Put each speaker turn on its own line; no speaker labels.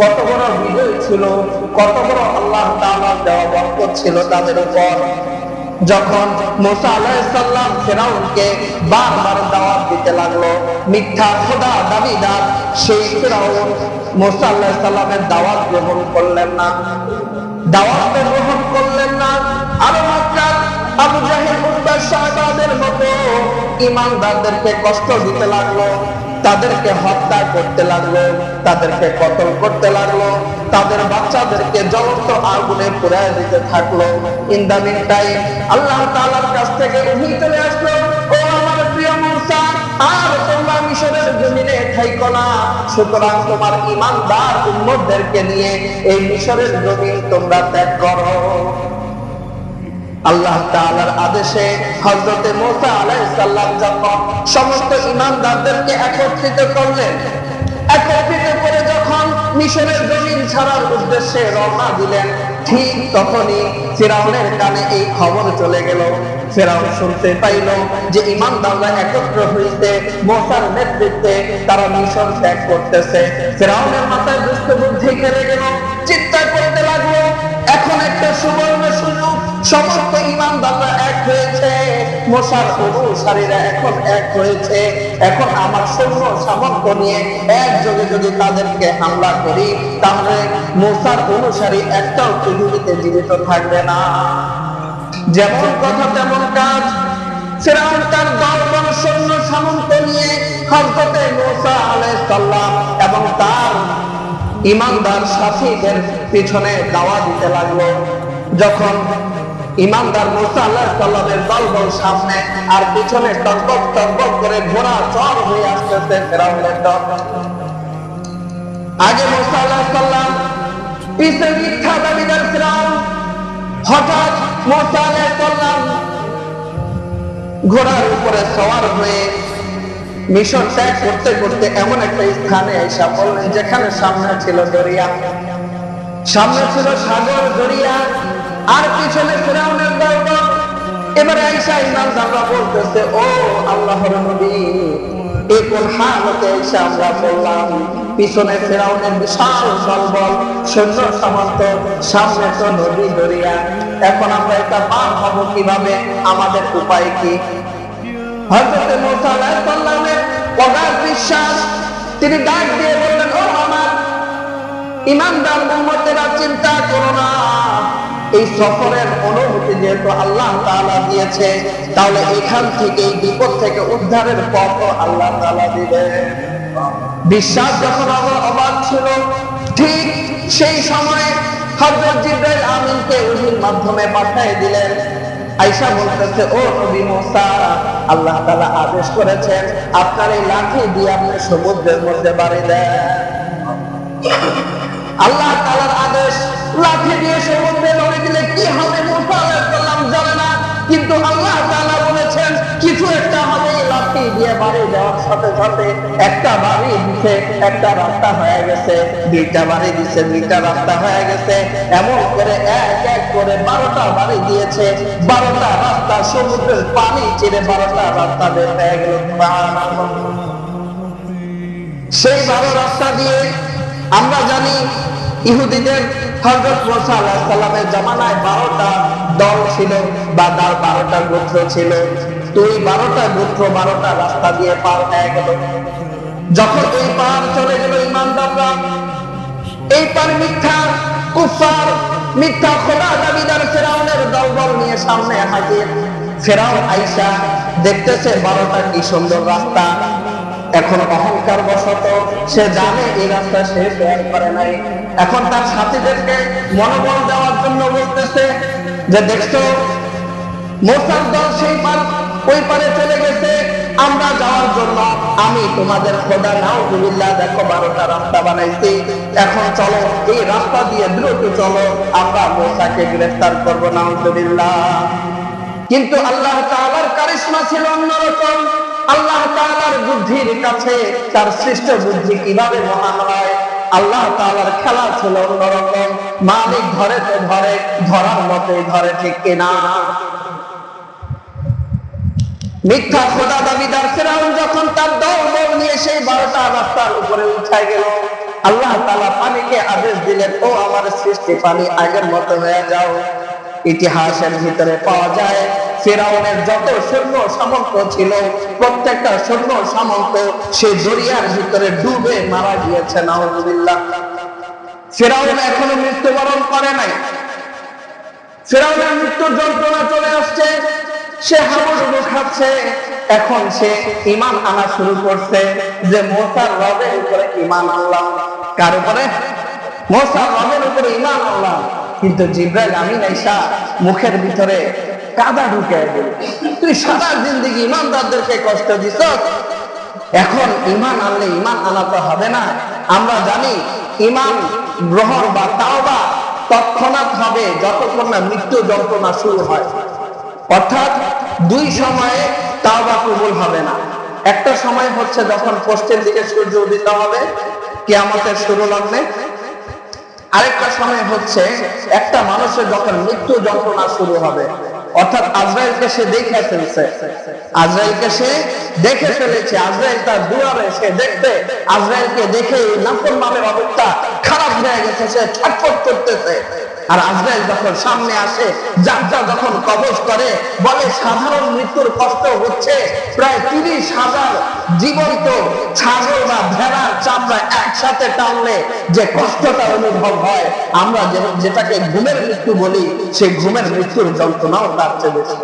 কত বড় বিজয় ছিল, কত বড় আল্লাহ তাআলার দেওয়া বরকত ছিল তাদের উপর। যখন মোসা আলাইসাল্লাম ফেরাউনকে বারবার দাওয়াত দিতে লাগল, মিথ্যা খোদা দাবিদার, সেই ফেরাউন মোসা আলাইসাল্লামের দাওয়াত গ্রহণ করলেন না। দাওয়াত গ্রহণ করলেন না। আরও আবু শাহবাদের মতো ইমানদারদেরকে কষ্ট দিতে লাগল। তাদেরকে হত্যা করতে লাগল, তাদেরকে কতল করতে লাগল, তাদের বাচ্চাদেরকে জ্বলন্ত আগুনে পুড়ায় দিতে থাকল। ইন দা মিন টাইম আল্লাহ তাআলার কাছ থেকে ওহী চলে আসলো প্রিয় আর তোমরা মিশরের জমিনে নিয়ে এই মিশরের জমিন তোমরা ত্যাগ করো। আল্লাহ তাআলার আদেশে হযরতে মুসা আলাইহিস সালাম যখন সমস্ত ঈমানদারদেরকে একত্রিত করলেন, একত্রিত করে যখন মিশরের জমিন ছাড়ার উদ্দেশ্যে রওনা দিলেন, ঠিক তখনই ফিরাউনের কানে এই খবর চলে গেল। ফেরাউন শুনতে পাইল যে ঈমানদাররা একত্র হইতে মুসার নেতৃত্বে তারা মিশর ত্যাগ করতেছে। ফেরাউনের মাথায় মশার অনুসারীরা এখন এক হয়েছে। এখন আমার সৈন্য সামর্থ্য নিয়ে একযোগে যদি তাদেরকে হামলা করি, তাহলে মশার অনুসারী একটাও পৃথিবীতে জীবিত থাকবে না। যেমন কথা তেমন কাজ। ফেরাউন তার দলবল সৈন্য সামন্ত নিয়ে হজরতে মুসা আলাইহিস সালাম এবং তার ইমানদার সাথীদের পিছনে দাওয়া দিতে লাগল। যখন ইমানদার মুসা সাল্লামের দলবল সামনে আর পিছনে টকবক টকবক করে ঘোড়া চর হয়ে আসতেছে ফেরাউনের দল। আগে মুসা আল্লাহ সাল্লাম পিছে মিথ্যা দাবিদার ফেরাউন হঠাৎ ঘোড়ার উপরে সওয়ার হয়ে মিশন ত্যাগ করতে করতে এমন একটা স্থানে এসে বললেন যেখানে সামনে ছিল দরিয়া। সামনে ছিল সাগর, দরিয়া। আর পিছনে ফেরাউনের দলবল এবারে আইসা ইমাম দামরা বলতেছে, ও আল্লাহর নবী এই এসে আমরা বললাম, পিছনে ফেরাউনের বিশাল দলবল সৈন্য সামনে তো নদী দরিয়া। এখন আমরা এটা পার হব কীভাবে? আমাদের উপায় কি? হযরত মুসা আলাইহিস অগাধ বিশ্বাস, তিনি ডাক দিয়ে বললেন, ও আমার ইমানদার উম্মতেরা চিন্তা করো না। এই সফরের অনুভূতি যেহেতু আল্লাহ তাআলা দিয়েছে, তাহলে এখান থেকে এই বিপদ থেকে উদ্ধারের পথ আল্লাহ তাআলা দিবেন। বিশ্বাস যখন আমার অবাক ছিল, ঠিক সেই সময়ে হযরত জিবরাইল আমিনকে মাধ্যমে পাঠিয়ে দিলেন। আইসা বলতেছে, ও নবী মুসা, আল্লাহ তাআলা আদেশ করেছেন, আপনার এই লাঠি দিয়ে আপনি সমুদ্রের মধ্যে বাড়ি দেন। আল্লাহ তাআলার আদেশ, লাঠি দিয়ে সমুদ্রে বাড়ি দেওয়ার সাথে সাথে একটা বাড়ি দিছে, একটা রাস্তা হয়ে গেছে, দুইটা বাড়ি দিছে, দুইটা রাস্তা হয়ে গেছে। এমন করে এক এক করে বারোটা বাড়ি দিয়েছে। বারোটা রাস্তা সমুদ্রের পানি চিরে বারোটা রাস্তা বের হয়ে গেল। সেই বারো রাস্তা দিয়ে আমরা জানি ইহুদিদের হজরত মোসা আলাহ সাল্লামের জামানায় বারোটা দল ছিল বা তার বারোটা গোত্র ছিল। তো এই বারোটা গোত্র বারোটা রাস্তা দিয়ে পার হয়ে গেল। যখন এই পার চলে গেল ইমানদাররা, এই পার মিথ্যা কুফার মিথ্যা খোদা দাবিদার ফেরাউনের দলবল নিয়ে সামনে হাজির ফেরাউন আইসা দেখতেছে বারোটা কি সুন্দর রাস্তা। এখন অহংকার বশত সে জানে এই রাস্তা সে শেয়ার করে নাই। এখন তার সাথীদেরকে মনোবল দেওয়ার জন্য বলতেছে যে, দেখছ, মোসার দল সেই পার, ওই পারে চলে গেছে। আমরা যাওয়ার জন্য আমি তোমাদের খোদা নাও বিল্লাহ দেখো বারোটা রাস্তা বানাইছি। এখন চলো, এই রাস্তা দিয়ে দ্রুত চলো। আমরা মোসাকে গ্রেফতার করব, নাউজুবিল্লাহ। কিন্তু আল্লাহ তাআলার কারিশমা ছিল অন্যরকম। আল্লাহ তাআলার বুদ্ধির কাছে তার সৃষ্ট বুদ্ধি কীভাবে মহান হয়? আল্লাহ তাআলার খেলা ছিল অন্যরকম। মালিক ধরে তো ধরে, ধরার মতোই ধরে, ঠিক কিনা? মিথ্যা খোদা দাবিদার ফেরাউন যখন তার দল বল নিয়ে সেই বারোটা রাস্তার উপরে উঠায় গেল। আল্লাহ তালা পানিকে আদেশ দিলেন, ও আমার সৃষ্টি, পানি আগের মতো হয়ে যাও। ইতিহাসের ভিতরে পাওয়া যায় ফেরাউনের যত সৈন্য সামন্ত ছিল, প্রত্যেকটা সৈন্য সামন্ত সে দরিয়ার ভিতরে ডুবে মারা গিয়েছে, নাউজুবিল্লাহ। ফেরাউন এখনও মৃত্যুবরণ করে নাই। ফেরাউনের মৃত্যুর যন্ত্রণা চলে আসছে, সে হাবুডুবু খাচ্ছে, এখন সে ইমান আনা শুরু করছে যে মোসার রবের উপরে ইমান আনলাম। কার উপরে? মোসার রবের উপরে ইমান আনলাম। কিন্তু জিব্রাইল আমিন আইসা মুখের ভিতরে কাদা ঢুকে তুই সারা জিন্দিগি ইমানদারদেরকে কষ্ট দিছ? এখন ইমান আনলে ইমান আনা তো হবে না। আমরা জানি ইমান গ্রহণ বা তাওবা তৎক্ষণাৎ হবে যতক্ষণ না মৃত্যু যন্ত্রণা শুরু হয়। অর্থাৎ দুই সময়ে তাওবা কবুল হবে না। একটা সময় হচ্ছে যখন পোস্টের দিকে সূর্য উদিত হবে, কিয়ামতের শুরু লগ্নে আরেকটা সময় হচ্ছে একটা মানুষের যখন মৃত্যু যন্ত্রণা শুরু হবে। অর্থাৎ আজরাইলকে সে দেখে ফেলছে। আজরাইলকে সে দেখে ফেলেছে। আজরাইল তার দুয়ারে সে দেখবে। আজরাইলকে দেখে নাফর নামের অবস্থা খারাপ হয়ে গেছে, সে ছটফট করতেছে। আর আজরাইল যখন সামনে আসে যাত্রা যখন কবজ করে বলে সাধারণ মৃত্যুর কষ্ট হচ্ছে, প্রায় তিরিশ হাজার জীবন্ত ছাগল বা ভেড়ার চামড়া একসাথে টানলে যে কষ্টটা অনুভব হয়, আমরা যেটাকে ঘুমের মৃত্যু বলি, সেই ঘুমের মৃত্যুর যন্ত্রণাও তার চেয়ে বেশি।